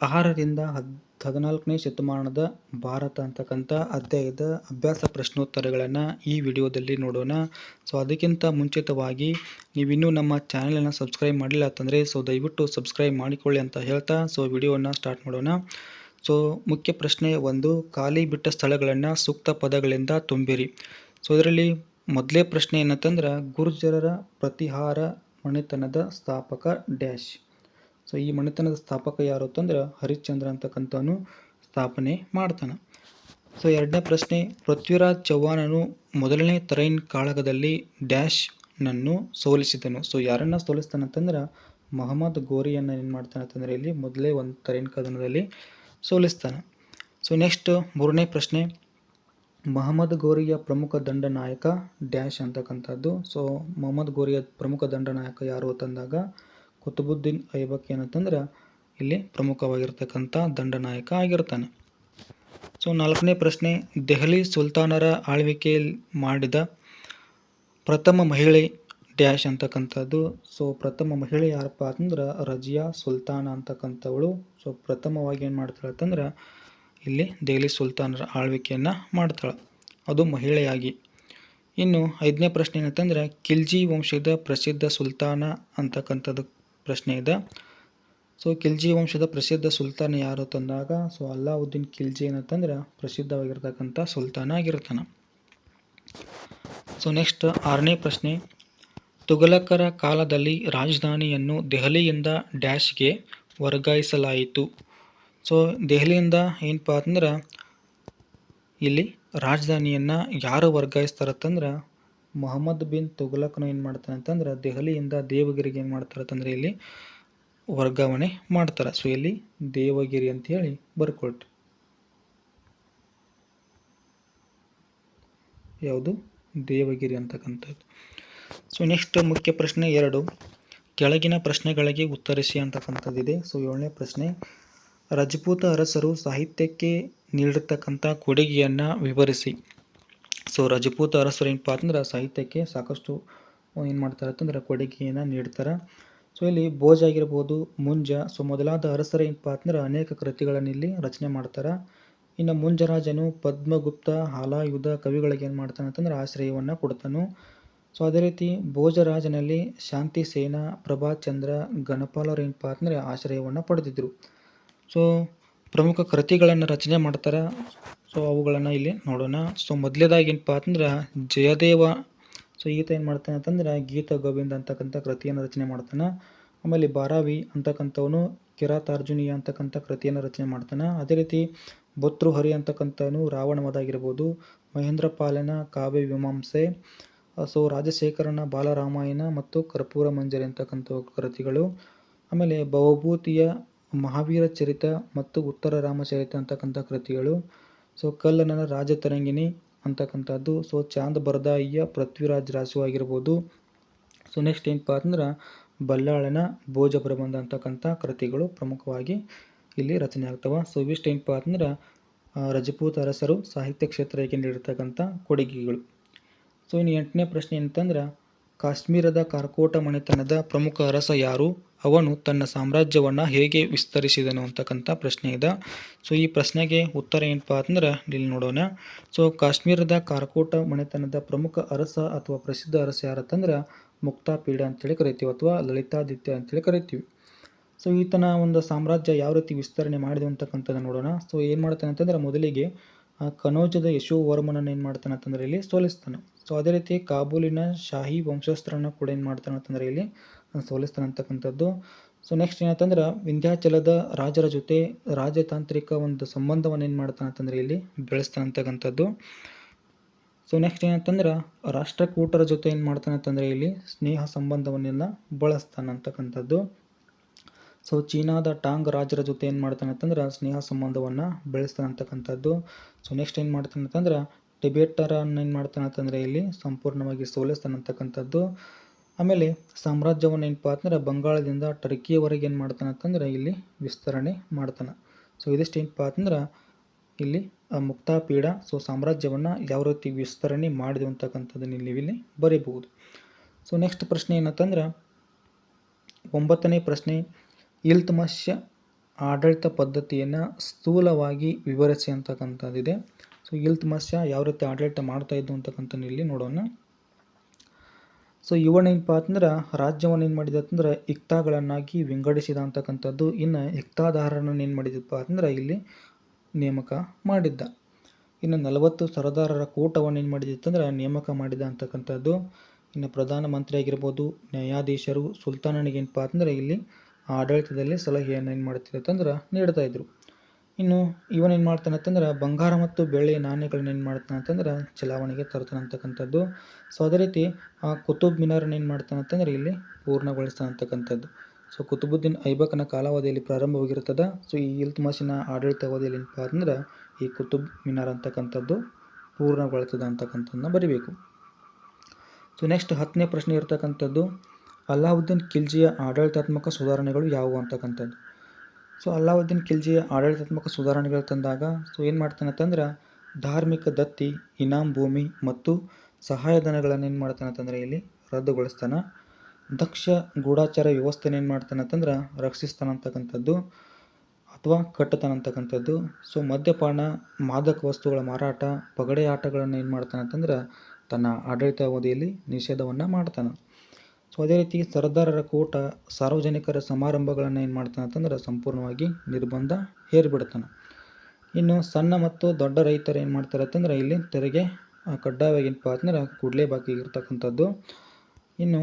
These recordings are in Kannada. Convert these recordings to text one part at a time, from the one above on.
ಆರರಿಂದ ಹದ್, ಹದಿನಾಲ್ಕನೇ ಶತಮಾನದ ಭಾರತ ಅಂತಕ್ಕಂಥ ಅಧ್ಯಾಯದ ಅಭ್ಯಾಸ ಪ್ರಶ್ನೋತ್ತರಗಳನ್ನು ಈ ವಿಡಿಯೋದಲ್ಲಿ ನೋಡೋಣ. ಸೊ ಅದಕ್ಕಿಂತ ಮುಂಚಿತವಾಗಿ ನೀವಿನ್ನೂ ನಮ್ಮ ಚಾನಲನ್ನು ಸಬ್ಸ್ಕ್ರೈಬ್ ಮಾಡಿಲ್ಲ ಅಂತಂದರೆ ಸೊ ದಯವಿಟ್ಟು ಸಬ್ಸ್ಕ್ರೈಬ್ ಮಾಡಿಕೊಳ್ಳಿ ಅಂತ ಹೇಳ್ತಾ ಸೊ ವಿಡಿಯೋನ ಸ್ಟಾರ್ಟ್ ಮಾಡೋಣ. ಸೊ ಮುಖ್ಯ ಪ್ರಶ್ನೆ ಒಂದು, ಖಾಲಿ ಬಿಟ್ಟ ಸ್ಥಳಗಳನ್ನು ಸೂಕ್ತ ಪದಗಳಿಂದ ತುಂಬಿರಿ. ಸೊ ಇದರಲ್ಲಿ ಮೊದಲೇ ಪ್ರಶ್ನೆ ಏನಂತಂದ್ರೆ, ಗುರ್ಜರರ ಪ್ರತಿಹಾರ ಮನೆತನದ ಸ್ಥಾಪಕ ಡ್ಯಾಶ್. ಸೊ ಈ ಮನೆತನದ ಸ್ಥಾಪಕ ಯಾರು ಅಂತಂದ್ರೆ ಹರಿಶ್ಚಂದ್ರ ಅಂತಕ್ಕಂಥವನು ಸ್ಥಾಪನೆ ಮಾಡ್ತಾನೆ. ಸೊ ಎರಡನೇ ಪ್ರಶ್ನೆ, ಪೃಥ್ವಿರಾಜ್ ಚೌಹಾಣನು ಮೊದಲನೇ ತರೈನ್ ಕಾಳಗದಲ್ಲಿ ಡ್ಯಾಶ್ನನ್ನು ಸೋಲಿಸಿದನು. ಸೊ ಯಾರನ್ನ ಸೋಲಿಸ್ತಾನಂತಂದ್ರೆ ಮಹಮ್ಮದ್ ಗೋರಿಯನ್ನು ಏನು ಮಾಡ್ತಾನೆ ಅಂತಂದರೆ ಇಲ್ಲಿ ಮೊದಲೇ ಒಂದು ತರೈನ್ ಕದನದಲ್ಲಿ ಸೋಲಿಸ್ತಾನೆ. ಸೊ ನೆಕ್ಸ್ಟ್ ಮೂರನೇ ಪ್ರಶ್ನೆ, ಮಹಮ್ಮದ್ ಗೋರಿಯ ಪ್ರಮುಖ ದಂಡನಾಯಕ ಡ್ಯಾಶ್ ಅಂತಕ್ಕಂಥದ್ದು. ಸೊ ಮೊಹಮ್ಮದ್ ಗೋರಿಯ ಪ್ರಮುಖ ದಂಡನಾಯಕ ಯಾರು ಅಂತಂದಾಗ ಕುತುಬುದ್ದೀನ್ ಐಬಕ್ ಏನಂತಂದ್ರೆ ಇಲ್ಲಿ ಪ್ರಮುಖವಾಗಿರ್ತಕ್ಕಂಥ ದಂಡನಾಯಕ ಆಗಿರ್ತಾನೆ. ಸೊ, ನಾಲ್ಕನೇ ಪ್ರಶ್ನೆ, ದೆಹಲಿ ಸುಲ್ತಾನರ ಆಳ್ವಿಕೆಯಲ್ಲಿ ಮಾಡಿದ ಪ್ರಥಮ ಮಹಿಳೆ ಡ್ಯಾಶ್ ಅಂತಕ್ಕಂಥದ್ದು. ಸೊ, ಪ್ರಥಮ ಮಹಿಳೆ ಯಾರಪ್ಪ ಅಂತಂದ್ರೆ, ರಜಿಯಾ ಸುಲ್ತಾನ ಅಂತಕ್ಕಂಥವಳು. ಸೊ, ಪ್ರಥಮವಾಗಿ ಏನು ಮಾಡ್ತಾಳೆ ಅಂತಂದ್ರೆ, ಇಲ್ಲಿ ದೆಹಲಿ ಸುಲ್ತಾನರ ಆಳ್ವಿಕೆಯನ್ನು ಮಾಡ್ತಾಳೆ. ಅದು ಮಹಿಳೆಯಾಗಿ. ಇನ್ನು ಐದನೇ ಪ್ರಶ್ನೆ ಏನಂತಂದ್ರೆ, ಖಿಲ್ಜಿ ವಂಶದ ಪ್ರಸಿದ್ಧ ಸುಲ್ತಾನ ಅಂತಕ್ಕಂಥದ್ದು ಪ್ರಶ್ನೆ ಇದೆ. ಸೊ ಖಿಲ್ಜಿ ವಂಶದ ಪ್ರಸಿದ್ಧ ಸುಲ್ತಾನ ಯಾರು ತಂದಾಗ? ಸೊ ಅಲ್ಲಾವುದ್ದೀನ್ ಖಿಲ್ಜಿ ಏನಂತಂದ್ರೆ ಪ್ರಸಿದ್ಧವಾಗಿರ್ತಕ್ಕಂಥ ಸುಲ್ತಾನ ಆಗಿರ್ತಾನೆ ಸೊ ನೆಕ್ಸ್ಟ್ ಆರನೇ ಪ್ರಶ್ನೆ. ತುಘಲಕರ ಕಾಲದಲ್ಲಿ ರಾಜಧಾನಿಯನ್ನು ದೆಹಲಿಯಿಂದ ಡ್ಯಾಶ್ಗೆ ವರ್ಗಾಯಿಸಲಾಯಿತು. ಸೊ ದೆಹಲಿಯಿಂದ ಏನಪ್ಪ ಅಂತಂದ್ರೆ ಇಲ್ಲಿ ರಾಜಧಾನಿಯನ್ನು ಯಾರು ವರ್ಗಾಯಿಸ್ತಾರತ್ತಂದ್ರೆ ಮೊಹಮ್ಮದ್ ಬಿನ್ ತುಘಲಕ್ನು ಏನು ಮಾಡ್ತಾನೆ ಅಂತಂದ್ರೆ ದೆಹಲಿಯಿಂದ ದೇವಗಿರಿಗೆ ಏನು ಮಾಡ್ತಾರತ್ತಂದ್ರೆ ಇಲ್ಲಿ ವರ್ಗಾವಣೆ ಮಾಡ್ತಾರೆ. ಸೊ ಇಲ್ಲಿ ದೇವಗಿರಿ ಅಂತ ಹೇಳಿ ಬರ್ಕೊಳ್ರಿ ಯಾವುದು? ದೇವಗಿರಿ ಅಂತಕ್ಕಂಥದ್ದು. ಸೊ ನೆಕ್ಸ್ಟ್ ಮುಖ್ಯ ಪ್ರಶ್ನೆ ಎರಡು. ಕೆಳಗಿನ ಪ್ರಶ್ನೆಗಳಿಗೆ ಉತ್ತರಿಸಿ ಅಂತಕ್ಕಂಥದ್ದಿದೆ. ಸೊ ಏಳನೇ ಪ್ರಶ್ನೆ. ರಜಪೂತ ಅರಸರು ಸಾಹಿತ್ಯಕ್ಕೆ ನೀಡಿರ್ತಕ್ಕಂಥ ಕೊಡುಗೆಯನ್ನು ವಿವರಿಸಿ. ಸೊ ರಜಪೂತ ಅರಸರು ಏನಪ್ಪ ಅಂತಂದ್ರೆ ಸಾಹಿತ್ಯಕ್ಕೆ ಸಾಕಷ್ಟು ಏನು ಮಾಡ್ತಾರೆ ಅಂತಂದ್ರೆ ಕೊಡುಗೆಯನ್ನು ನೀಡ್ತಾರೆ. ಸೊ ಇಲ್ಲಿ ಭೋಜ ಆಗಿರ್ಬೋದು, ಮುಂಜ ಸೊ ಮೊದಲಾದ ಅರಸರ ಏನಪ್ಪ ಅಂತಂದ್ರೆ ಅನೇಕ ಕೃತಿಗಳನ್ನು ಇಲ್ಲಿ ರಚನೆ ಮಾಡ್ತಾರೆ. ಇನ್ನು ಮುಂಜರಾಜನು ಪದ್ಮಗುಪ್ತ, ಹಾಲಾಯುಧ ಕವಿಗಳಿಗೆ ಏನು ಮಾಡ್ತಾನೆ ಅಂತಂದ್ರೆ ಆಶ್ರಯವನ್ನು ಕೊಡ್ತಾನು. ಸೊ ಅದೇ ರೀತಿ ಭೋಜರಾಜನಲ್ಲಿ ಶಾಂತಿ ಸೇನಾ ಪ್ರಭಾಚಂದ್ರ ಗಣಪಾಲರು ಏನಪ್ಪ ಅಂತಂದರೆ ಆಶ್ರಯವನ್ನು ಪಡೆದಿದ್ದರು ಸೊ ಪ್ರಮುಖ ಕೃತಿಗಳನ್ನು ರಚನೆ ಮಾಡ್ತಾರೆ. ಸೊ ಅವುಗಳನ್ನು ಇಲ್ಲಿ ನೋಡೋಣ. ಸೊ ಮೊದಲೇದಾಗಿ ಏನಪ್ಪ ಅಂತಂದ್ರೆ ಜಯದೇವ. ಸೊ ಈತ ಏನು ಮಾಡ್ತಾನೆ ಅಂತಂದ್ರೆ ಗೀತ ಗೋವಿಂದ ಅಂತಕ್ಕಂಥ ಕೃತಿಯನ್ನು ರಚನೆ ಮಾಡ್ತಾನೆ. ಆಮೇಲೆ ಬಾರಾವಿ ಅಂತಕ್ಕಂಥವನು, ಕಿರಾತಾರ್ಜುನಿಯ ಅಂತಕ್ಕಂಥ ಕೃತಿಯನ್ನು ರಚನೆ ಮಾಡ್ತಾನೆ. ಅದೇ ರೀತಿ ಭತೃಹರಿ ಅಂತಕ್ಕಂಥವನು ರಾವಣ ವಧ ಮಹೇಂದ್ರ ಪಾಲನ ಕಾವ್ಯ ಮೀಮಾಂಸೆ ಸೊ, ರಾಜಶೇಖರನ ಬಾಲರಾಮಾಯಣ ಮತ್ತು ಕರ್ಪೂರ ಮಂಜರಿ ಅಂತಕ್ಕಂಥ ಕೃತಿಗಳು. ಆಮೇಲೆ ಭವಭೂತಿಯ ಮಹಾವೀರ ಚರಿತ ಮತ್ತು ಉತ್ತರ ರಾಮಚರಿತ ಅಂತಕ್ಕಂಥ ಕೃತಿಗಳು. ಸೊ ಕಲ್ಲನ ರಾಜತರಂಗಿಣಿ ಅಂತಕ್ಕಂಥದ್ದು. ಸೊ ಚಾಂದ್ ಬರದಾಯಿಯ ಪೃಥ್ವಿರಾಜ್ ರಾಸು ಆಗಿರ್ಬೋದು. ಸೊ ನೆಕ್ಸ್ಟ್ ಏನಪ್ಪ ಅಂದ್ರೆ ಬಲ್ಲಾಳನ ಭೋಜ ಪ್ರಬಂಧ ಅಂತಕ್ಕಂಥ ಕೃತಿಗಳು ಪ್ರಮುಖವಾಗಿ ಇಲ್ಲಿ ರಚನೆ ಆಗ್ತವೆ. ಸೊ ಇವಿಷ್ಟು ಏನಪ್ಪ ಅಂದ್ರೆ ರಜಪೂತ ಅರಸರು ಸಾಹಿತ್ಯ ಕ್ಷೇತ್ರಕ್ಕೆ ನೀಡಿರ್ತಕ್ಕಂಥ ಕೊಡುಗೆಗಳು. ಸೊ ಇನ್ನು ಎಂಟನೇ ಪ್ರಶ್ನೆ ಏನಂತಂದ್ರೆ, ಕಾಶ್ಮೀರದ ಕಾರ್ಕೋಟ ಮನೆತನದ ಪ್ರಮುಖ ಅರಸ ಯಾರು? ಅವನು ತನ್ನ ಸಾಮ್ರಾಜ್ಯವನ್ನು ಹೇಗೆ ವಿಸ್ತರಿಸಿದನು ಅಂತಕ್ಕಂಥ ಪ್ರಶ್ನೆ ಇದೆ. ಸೊ ಈ ಪ್ರಶ್ನೆಗೆ ಉತ್ತರ ಏನಪ್ಪ ಅಂದ್ರೆ ಇಲ್ಲಿ ನೋಡೋಣ. ಸೊ ಕಾಶ್ಮೀರದ ಕಾರ್ಕೋಟ ಮನೆತನದ ಪ್ರಮುಖ ಅರಸ ಅಥವಾ ಪ್ರಸಿದ್ಧ ಅರಸ ಯಾರತ್ತಂದ್ರೆ ಮುಕ್ತಾಪೀಡ ಅಂತೇಳಿ ಕರಿತೀವಿ ಅಥವಾ ಲಲಿತಾದಿತ್ಯ ಅಂತೇಳಿ ಕರಿತೀವಿ. ಸೊ ಈತನ ಒಂದು ಸಾಮ್ರಾಜ್ಯ ಯಾವ ರೀತಿ ವಿಸ್ತರಣೆ ಮಾಡಿದೆ ಅಂತಕ್ಕಂಥದ್ದು ನೋಡೋಣ. ಸೊ ಏನು ಮಾಡ್ತಾನೆ ಅಂತಂದ್ರೆ ಮೊದಲಿಗೆ ಕನೋಜದ ಯಶೋವರ್ಮನನ್ನು ಏನು ಮಾಡ್ತಾನೆ ಅಂತಂದ್ರೆ ಇಲ್ಲಿ ಸೋಲಿಸ್ತಾನೆ. ಸೊ ಅದೇ ರೀತಿ ಕಾಬೂಲಿನ ಶಾಹಿ ವಂಶಸ್ಥರನ್ನು ಕೂಡ ಏನು ಮಾಡ್ತಾನೆ ಅಂತಂದ್ರೆ ಇಲ್ಲಿ ಸೋಲಿಸ್ತಾನೆ ಅಂತಕ್ಕಂಥದ್ದು. ಸೊ ನೆಕ್ಸ್ಟ್ ಏನಂತಂದ್ರೆ ವಿಂಧ್ಯಾಚಲದ ರಾಜರ ಜೊತೆ ರಾಜತಾಂತ್ರಿಕ ಒಂದು ಸಂಬಂಧವನ್ನು ಏನು ಮಾಡ್ತಾನೆ ಅಂತಂದ್ರೆ ಇಲ್ಲಿ ಬೆಳೆಸ್ತಾನೆ ಅಂತಕ್ಕಂಥದ್ದು. ಸೊ ನೆಕ್ಸ್ಟ್ ಏನಂತಂದ್ರೆ ರಾಷ್ಟ್ರಕೂಟರ ಜೊತೆ ಏನು ಮಾಡ್ತಾನೆ ಅಂತಂದ್ರೆ ಇಲ್ಲಿ ಸ್ನೇಹ ಸಂಬಂಧವನ್ನೆಲ್ಲ ಬಳಸ್ತಾನೆ ಅಂತಕ್ಕಂಥದ್ದು. ಸೊ ಚೀನಾದ ಟಾಂಗ್ ರಾಜರ ಜೊತೆ ಏನು ಮಾಡ್ತಾನೆ ಅಂತಂದ್ರೆ, ಸ್ನೇಹ ಸಂಬಂಧವನ್ನು ಬೆಳೆಸ್ತಾನೆ ಅಂತಕ್ಕಂಥದ್ದು. ಸೊ ನೆಕ್ಸ್ಟ್ ಏನು ಮಾಡ್ತಾನೆ ಅಂತಂದ್ರೆ, ಟಿಬೇಟರನ್ನು ಏನು ಮಾಡ್ತಾನೆ ಅಂತಂದರೆ ಇಲ್ಲಿ ಸಂಪೂರ್ಣವಾಗಿ ಸೋಲಿಸ್ತಾನೆ ಅಂತಕ್ಕಂಥದ್ದು. ಆಮೇಲೆ ಸಾಮ್ರಾಜ್ಯವನ್ನು ಏನಪ್ಪ ಅಂತಂದ್ರೆ ಬಂಗಾಳದಿಂದ ಟರ್ಕಿಯವರೆಗೆ ಏನು ಮಾಡ್ತಾನೆ ಅಂತಂದ್ರೆ ಇಲ್ಲಿ ವಿಸ್ತರಣೆ ಮಾಡ್ತಾನೆ. ಸೊ ಇದಿಷ್ಟು ಏನಪ್ಪ ಅಂತಂದ್ರೆ ಇಲ್ಲಿ ಮುಕ್ತಾಪೀಡ ಸೊ ಸಾಮ್ರಾಜ್ಯವನ್ನು ಯಾವ ರೀತಿ ವಿಸ್ತರಣೆ ಮಾಡಿದೆ ಅಂತಕ್ಕಂಥದ್ದನ್ನು ಇಲ್ಲಿ ಇಲ್ಲಿ ಬರೀಬಹುದು. ಸೊ ನೆಕ್ಸ್ಟ್ ಪ್ರಶ್ನೆ ಏನಂತಂದ್ರೆ ಒಂಬತ್ತನೇ ಪ್ರಶ್ನೆ ಇಲ್ತಮಶ್ಯ ಆಡಳಿತ ಪದ್ಧತಿಯನ್ನು ಸ್ಥೂಲವಾಗಿ ವಿವರಿಸಿ ಅಂತಕ್ಕಂಥದ್ದಿದೆ. ಸೊ ಇಲ್ತಮಶ್ಯ ಯಾವ ರೀತಿ ಆಡಳಿತ ಮಾಡ್ತಾ ಇದ್ದು ಅಂತಕ್ಕಂಥ ಇಲ್ಲಿ ನೋಡೋಣ. ಸೊ ಇವನ ಏನಪ್ಪ ಅಂತಂದ್ರೆ ರಾಜ್ಯವನ್ನು ಏನು ಮಾಡಿದ ಅಂತಂದ್ರೆ ಇಕ್ತಾಗಳನ್ನಾಗಿ ವಿಂಗಡಿಸಿದ ಅಂತಕ್ಕಂಥದ್ದು. ಇನ್ನು ಇಕ್ತಾದಾರರನ್ನು ಏನು ಮಾಡಿದಪ್ಪ ಅಂದ್ರೆ ಇಲ್ಲಿ ನೇಮಕ ಮಾಡಿದ್ದ. ಇನ್ನು ನಲವತ್ತು ಸರದಾರರ ಕೂಟವನ್ನು ಏನು ಮಾಡಿದಿತ್ತಂದ್ರೆ ನೇಮಕ ಮಾಡಿದ ಅಂತಕ್ಕಂಥದ್ದು. ಇನ್ನು ಪ್ರಧಾನಮಂತ್ರಿ ಆಗಿರ್ಬೋದು, ನ್ಯಾಯಾಧೀಶರು ಸುಲ್ತಾನನಿಗೆ ಏನಪ್ಪ ಅಂತಂದ್ರೆ ಇಲ್ಲಿ ಆಡಳಿತದಲ್ಲಿ ಸಲಹೆಯನ್ನು ಏನು ಮಾಡ್ತಿದ್ದಂದ್ರೆ ನೀಡ್ತಾ ಇದ್ರು. ಇನ್ನು ಇವನೇನು ಮಾಡ್ತಾನೆ ಅಂತಂದ್ರೆ, ಬಂಗಾರ ಮತ್ತು ಬೆಳ್ಳಿ ನಾಣ್ಯಗಳನ್ನ ಏನು ಮಾಡ್ತಾನೆ ಅಂತಂದ್ರೆ, ಚಲಾವಣೆಗೆ ತರ್ತಾನೆ ಅಂತಕ್ಕಂಥದ್ದು. ಸೊ ಅದೇ ರೀತಿ, ಆ ಕುತುಬ್ ಮಿನಾರನ್ನ ಏನು ಮಾಡ್ತಾನೆ ಅಂತಂದ್ರೆ, ಇಲ್ಲಿ ಪೂರ್ಣಗೊಳಿಸ್ತಾನೆ ಅಂತಕ್ಕಂಥದ್ದು. ಸೊ ಕುತುಬುದ್ದೀನ್ ಐಬಕನ ಕಾಲಾವಧಿಯಲ್ಲಿ ಪ್ರಾರಂಭವಾಗಿರ್ತದೆ ಸೊ ಈ ಇಲ್ತುಮಸಿನ ಆಡಳಿತ ಅವಧಿಯಲ್ಲಿ ಏನಪ್ಪ ಅಂದ್ರೆ, ಈ ಕುತುಬ್ ಮಿನಾರ್ ಅಂತಕ್ಕಂಥದ್ದು ಪೂರ್ಣಗೊಳ್ತದೆ ಅಂತಕ್ಕಂಥದ್ದನ್ನ ಬರಿಬೇಕು. ಸೊ ನೆಕ್ಸ್ಟ್ ಹತ್ತನೇ ಪ್ರಶ್ನೆ ಇರ್ತಕ್ಕಂಥದ್ದು, ಅಲ್ಲಾವುದ್ದೀನ್ ಖಿಲ್ಜಿಯ ಆಡಳಿತಾತ್ಮಕ ಸುಧಾರಣೆಗಳು ಯಾವುವು ಅಂತಕ್ಕಂಥದ್ದು. ಸೊ ಅಲ್ಲಾವುದ್ದೀನ್ ಖಿಲ್ಜಿ ಆಡಳಿತಾತ್ಮಕ ಸುಧಾರಣೆಗಳು ತಂದಾಗ ಸೊ ಏನು ಮಾಡ್ತಾನೆ ಅಂತಂದ್ರೆ, ಧಾರ್ಮಿಕ ದತ್ತಿ, ಇನಾಮ್ ಭೂಮಿ ಮತ್ತು ಸಹಾಯಧನಗಳನ್ನು ಏನು ಮಾಡ್ತಾನೆ ಅಂತಂದ್ರೆ ಇಲ್ಲಿ ರದ್ದುಗೊಳಿಸ್ತಾನೆ. ದಕ್ಷ ಗೂಢಾಚಾರ ವ್ಯವಸ್ಥೆನ ಏನು ಮಾಡ್ತಾನೆ ಅಂತಂದ್ರೆ, ರಕ್ಷಿಸ್ತಾನೆ ಅಂತಕ್ಕಂಥದ್ದು ಅಥವಾ ಕಟ್ಟತಾನೆ ಅಂತಕ್ಕಂಥದ್ದು. ಸೊ ಮದ್ಯಪಾನ, ಮಾದಕ ವಸ್ತುಗಳ ಮಾರಾಟ ಪಗಡೆ ಆಟಗಳನ್ನು ಏನು ಮಾಡ್ತಾನೆ ಅಂತಂದ್ರೆ, ತನ್ನ ಆಡಳಿತಾವಧಿಯಲ್ಲಿ ನಿಷೇಧವನ್ನು ಮಾಡ್ತಾನೆ. ಸೊ ಅದೇ ರೀತಿ ಸರ್ದಾರರ ಕೂಟ ಸಾರ್ವಜನಿಕರ ಸಮಾರಂಭಗಳನ್ನು ಏನು ಮಾಡ್ತಾನೆ ಅಂತಂದ್ರೆ ಸಂಪೂರ್ಣವಾಗಿ ನಿರ್ಬಂಧ ಹೇರಿಬಿಡ್ತಾನೆ. ಇನ್ನು ಸಣ್ಣ ಮತ್ತು ದೊಡ್ಡ ರೈತರು ಏನು ಮಾಡ್ತಾರೆ ಅಂತಂದ್ರೆ ಇಲ್ಲಿ ತೆರಿಗೆ ಕಡ್ಡಾಯವಾಗಿ ಏನಪ್ಪ ಅಂತಂದ್ರೆ ಇರ್ತಕ್ಕಂಥದ್ದು. ಇನ್ನು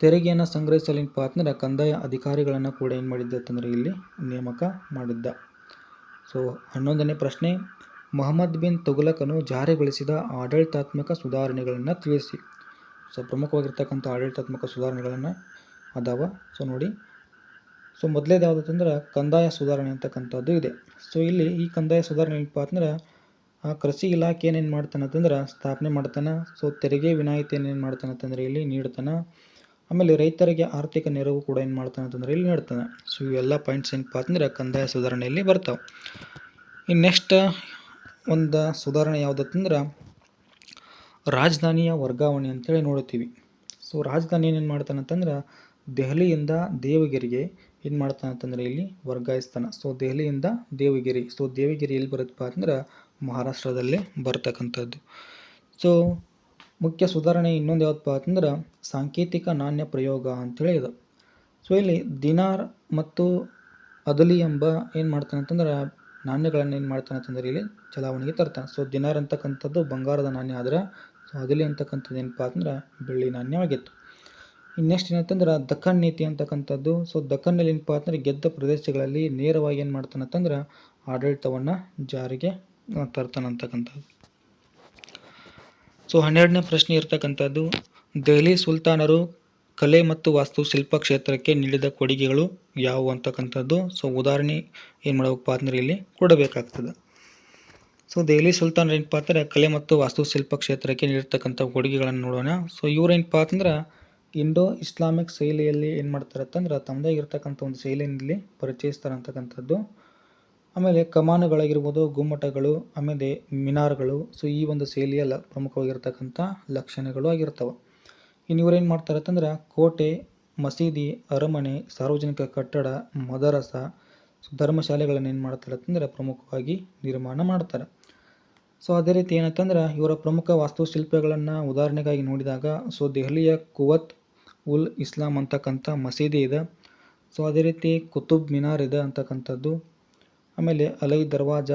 ತೆರಿಗೆಯನ್ನು ಸಂಗ್ರಹಿಸಲು ಏನಪ್ಪ ಅಂತಂದ್ರೆ ಕಂದಾಯ ಅಧಿಕಾರಿಗಳನ್ನು ಕೂಡ ಏನು ಮಾಡಿದ್ದೆ ಅಂತಂದ್ರೆ ಇಲ್ಲಿ ನೇಮಕ ಮಾಡಿದ್ದ. ಸೊ, ಹನ್ನೊಂದನೇ ಪ್ರಶ್ನೆ, ಮೊಹಮ್ಮದ್ ಬಿನ್ ತುಘಲಕನು ಜಾರಿಗೊಳಿಸಿದ ಆಡಳಿತಾತ್ಮಕ ಸುಧಾರಣೆಗಳನ್ನು ತಿಳಿಸಿ. ಸೊ ಪ್ರಮುಖವಾಗಿರ್ತಕ್ಕಂಥ ಆಡಳಿತಾತ್ಮಕ ಸುಧಾರಣೆಗಳನ್ನು ಅದಾವ. ಸೊ ನೋಡಿ. ಸೊ ಮೊದಲೇದು ಯಾವುದಂತಂದ್ರೆ ಕಂದಾಯ ಸುಧಾರಣೆ ಅಂತಕ್ಕಂಥದ್ದು ಇದೆ. ಸೊ ಇಲ್ಲಿ ಈ ಕಂದಾಯ ಸುಧಾರಣೆ ಏನಪ್ಪ ಅಂದ್ರೆ, ಆ ಕೃಷಿ ಇಲಾಖೆ ಏನೇನು ಮಾಡ್ತಾನೆ ಅಂತಂದ್ರೆ, ಸ್ಥಾಪನೆ ಮಾಡ್ತಾನೆ. ಸೊ ತೆರಿಗೆ ವಿನಾಯಿತಿಯನ್ನು ಏನು ಮಾಡ್ತಾನೆ ಅಂತಂದ್ರೆ ಇಲ್ಲಿ ನೀಡ್ತಾನೆ. ಆಮೇಲೆ ರೈತರಿಗೆ ಆರ್ಥಿಕ ನೆರವು ಕೂಡ ಏನು ಮಾಡ್ತಾನೆ ಅಂತಂದ್ರೆ ಇಲ್ಲಿ ನೀಡ್ತಾನೆ. ಸೊ ಇವೆಲ್ಲ ಪಾಯಿಂಟ್ಸ್ ಏನಪ್ಪ ಅಂದ್ರೆ ಕಂದಾಯ ಸುಧಾರಣೆಯಲ್ಲಿ ಬರ್ತಾವೆ. ಇನ್ನು ನೆಕ್ಸ್ಟ್ ಒಂದು ಸುಧಾರಣೆ ಯಾವುದಂತಂದ್ರೆ ರಾಜಧಾನಿಯ ವರ್ಗಾವಣೆ ಅಂತೇಳಿ ನೋಡುತ್ತೀವಿ. ಸೊ ರಾಜಧಾನಿ ಏನೇನು ಮಾಡ್ತಾನಂತಂದ್ರೆ ದೆಹಲಿಯಿಂದ ದೇವಗಿರಿಗೆ ಏನು ಮಾಡ್ತಾನೆ ಅಂತಂದ್ರೆ ಇಲ್ಲಿ ವರ್ಗಾಯಿಸ್ತಾನೆ. ಸೊ ದೆಹಲಿಯಿಂದ ದೇವಗಿರಿ ಸೊ ದೇವಗಿರಿ ಎಲ್ಲಿ ಬರುತ್ತಪ್ಪ ಅಂದ್ರೆ ಮಹಾರಾಷ್ಟ್ರದಲ್ಲಿ ಬರ್ತಕ್ಕಂಥದ್ದು. ಸೊ ಮುಖ್ಯ ಸುಧಾರಣೆ ಇನ್ನೊಂದು ಯಾವುದಪ್ಪ ಅಂತಂದ್ರೆ, ಸಾಂಕೇತಿಕ ನಾಣ್ಯ ಪ್ರಯೋಗ ಅಂತೇಳಿ ಇದು. ಸೊ ಇಲ್ಲಿ ದಿನಾರ್ ಮತ್ತು ಅದಲಿ ಎಂಬ ಏನು ಮಾಡ್ತಾನೆ ಅಂತಂದ್ರೆ, ನಾಣ್ಯಗಳನ್ನು ಏನು ಮಾಡ್ತಾನೆ ಅಂತಂದ್ರೆ ಇಲ್ಲಿ ಚಲಾವಣೆಗೆ ತರ್ತಾನೆ. ಸೊ ದಿನಾರ್ ಅಂತಕ್ಕಂಥದ್ದು ಬಂಗಾರದ ನಾಣ್ಯ ಆದ್ರೆ ಸೊ ಅದಲಿ ಅಂತಕ್ಕಂಥದ್ದು ಏನಪ್ಪ ಅಂದ್ರೆ ಬೆಳ್ಳಿ ನಾಣ್ಯವಾಗಿತ್ತು. ಇನ್ನು ನೆಕ್ಸ್ಟ್ ಏನಂತಂದ್ರೆ ದಖನ್ ನೀತಿ ಅಂತಕ್ಕಂಥದ್ದು. ಸೊ ದಕ್ಕನ್ನಲ್ಲಿ ಏನಪ್ಪ ಅಂತಂದ್ರೆ ಗೆದ್ದ ಪ್ರದೇಶಗಳಲ್ಲಿ ನೇರವಾಗಿ ಏನು ಮಾಡ್ತಾನೆ ಅಂತಂದ್ರೆ ಆಡಳಿತವನ್ನು ಜಾರಿಗೆ ತರ್ತಾನಂತಕ್ಕಂಥದ್ದು ಸೊ ಹನ್ನೆರಡನೇ ಪ್ರಶ್ನೆ ಇರ್ತಕ್ಕಂಥದ್ದು, ದೆಹಲಿ ಸುಲ್ತಾನರು ಕಲೆ ಮತ್ತು ವಾಸ್ತುಶಿಲ್ಪ ಕ್ಷೇತ್ರಕ್ಕೆ ನೀಡಿದ ಕೊಡುಗೆಗಳು ಯಾವುವು ಅಂತಕ್ಕಂಥದ್ದು. ಸೊ ಉದಾಹರಣೆ ಏನು ಮಾಡಬೇಕಪ್ಪ ಅಂದ್ರೆ ಇಲ್ಲಿ ಕೊಡಬೇಕಾಗ್ತದೆ. ಸೊ ದೆಹಲಿ ಸುಲ್ತಾನ್ ಏನಪ್ಪ ಅಂದ್ರೆ ಕಲೆ ಮತ್ತು ವಾಸ್ತುಶಿಲ್ಪ ಕ್ಷೇತ್ರಕ್ಕೆ ನೀಡಿರ್ತಕ್ಕಂಥ ಕೊಡುಗೆಗಳನ್ನು ನೋಡೋಣ. ಸೊ ಇವರೇನಪ್ಪ ಅಂತಂದ್ರೆ ಇಂಡೋ ಇಸ್ಲಾಮಿಕ್ ಶೈಲಿಯಲ್ಲಿ ಏನು ಮಾಡ್ತಾರೆ ಅಂತಂದ್ರೆ ತಮ್ಮದೇ ಇರತಕ್ಕಂಥ ಒಂದು ಶೈಲಿಯಲ್ಲಿ ಪರಿಚಯಿಸ್ತಾರೆ ಅಂತಕ್ಕಂಥದ್ದು ಆಮೇಲೆ ಕಮಾನುಗಳಾಗಿರ್ಬೋದು, ಗುಮ್ಮಟಗಳು, ಆಮೇಲೆ ಮಿನಾರ್ಗಳು. ಸೊ ಈ ಒಂದು ಶೈಲಿಯ ಲ, ಪ್ರಮುಖವಾಗಿರ್ತಕ್ಕಂಥ ಲಕ್ಷಣಗಳು ಆಗಿರ್ತವೆ. ಇನ್ನು ಇವ್ರು ಏನು ಮಾಡ್ತಾರೆ ಅಂತಂದ್ರೆ ಕೋಟೆ, ಮಸೀದಿ, ಅರಮನೆ, ಸಾರ್ವಜನಿಕ ಕಟ್ಟಡ, ಮದರಸ ಧರ್ಮಶಾಲೆಗಳನ್ನು ಏನು ಮಾಡ್ತಾರೆ ಅಂತಂದ್ರೆ ಪ್ರಮುಖವಾಗಿ ನಿರ್ಮಾಣ ಮಾಡ್ತಾರೆ. ಸೊ ಅದೇ ರೀತಿ ಏನಂತಂದ್ರೆ ಇವರ ಪ್ರಮುಖ ವಾಸ್ತುಶಿಲ್ಪಗಳನ್ನು ಉದಾಹರಣೆಗಾಗಿ ನೋಡಿದಾಗ ಸೊ ದೆಹಲಿಯ ಕುವತ್ ಉಲ್ ಇಸ್ಲಾಂ ಅಂತಕ್ಕಂಥ ಮಸೀದಿ ಇದೆ. ಸೊ ಅದೇ ರೀತಿ ಕುತುಬ್ ಮಿನಾರ್ ಇದೆ ಅಂತಕ್ಕಂಥದ್ದು. ಆಮೇಲೆ ಅಲೈ ದರ್ವಾಜ,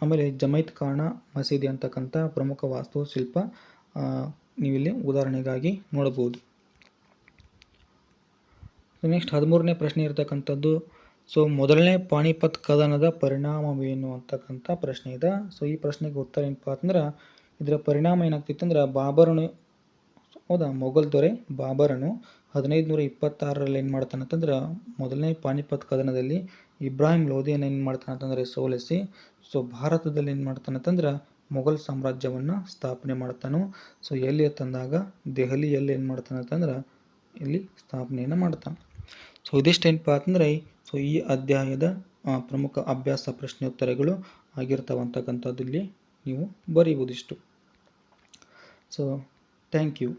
ಆಮೇಲೆ ಜಮೈತ್ ಖಾನ ಮಸೀದಿ ಅಂತಕ್ಕಂಥ ಪ್ರಮುಖ ವಾಸ್ತುಶಿಲ್ಪ ನೀವಿಲ್ಲಿ ಉದಾಹರಣೆಗಾಗಿ ನೋಡಬಹುದು. ನೆಕ್ಸ್ಟ್ ಹದಿಮೂರನೇ ಪ್ರಶ್ನೆ ಇರತಕ್ಕಂಥದ್ದು ಸೊ ಮೊದಲನೇ ಪಾಣಿಪತ್ ಕದನದ ಪರಿಣಾಮವೇನು ಅಂತಕ್ಕಂಥ ಪ್ರಶ್ನೆ ಇದೆ. ಸೊ ಈ ಪ್ರಶ್ನೆಗೆ ಉತ್ತರ ಏನಪ್ಪ ಅಂತಂದ್ರೆ, ಇದರ ಪರಿಣಾಮ ಏನಾಗ್ತಿತ್ತು ಅಂದ್ರೆ, ಬಾಬರನು, ಹೌದಾ, ಮೊಘಲ್ ದೊರೆ ಬಾಬರನು ಹದಿನೈದು ನೂರ ಇಪ್ಪತ್ತಾರರಲ್ಲಿ ಏನು ಮಾಡ್ತಾನೆ ಅಂತಂದ್ರೆ, ಮೊದಲನೇ ಪಾಣಿಪತ್ ಕದನದಲ್ಲಿ ಇಬ್ರಾಹಿಂ ಲೋಧಿಯನ್ನು ಏನು ಮಾಡ್ತಾನೆ ಅಂತಂದರೆ, ಸೋಲಿಸಿ. ಸೊ ಭಾರತದಲ್ಲಿ ಏನು ಮಾಡ್ತಾನೆ ಅಂತಂದ್ರೆ, ಮೊಘಲ್ ಸಾಮ್ರಾಜ್ಯವನ್ನು ಸ್ಥಾಪನೆ ಮಾಡ್ತಾನು. ಸೊ ಎಲ್ಲಿ ತಂದಾಗ, ದೆಹಲಿಯಲ್ಲಿ ಏನು ಮಾಡ್ತಾನೆ ಅಂತಂದ್ರೆ, ಇಲ್ಲಿ ಸ್ಥಾಪನೆಯನ್ನು ಮಾಡ್ತಾನೆ. ಸೊ ಇದಿಷ್ಟೇನಪ್ಪ ಅಂತಂದರೆ ಸೊ ಈ ಅಧ್ಯಾಯದ ಪ್ರಮುಖ ಅಭ್ಯಾಸ ಪ್ರಶ್ನೋತ್ತರಗಳು ಆಗಿರ್ತವಂತಕ್ಕಂಥದ್ದಲ್ಲಿ ನೀವು ಬರೀಬೋದಿಷ್ಟು. So thank you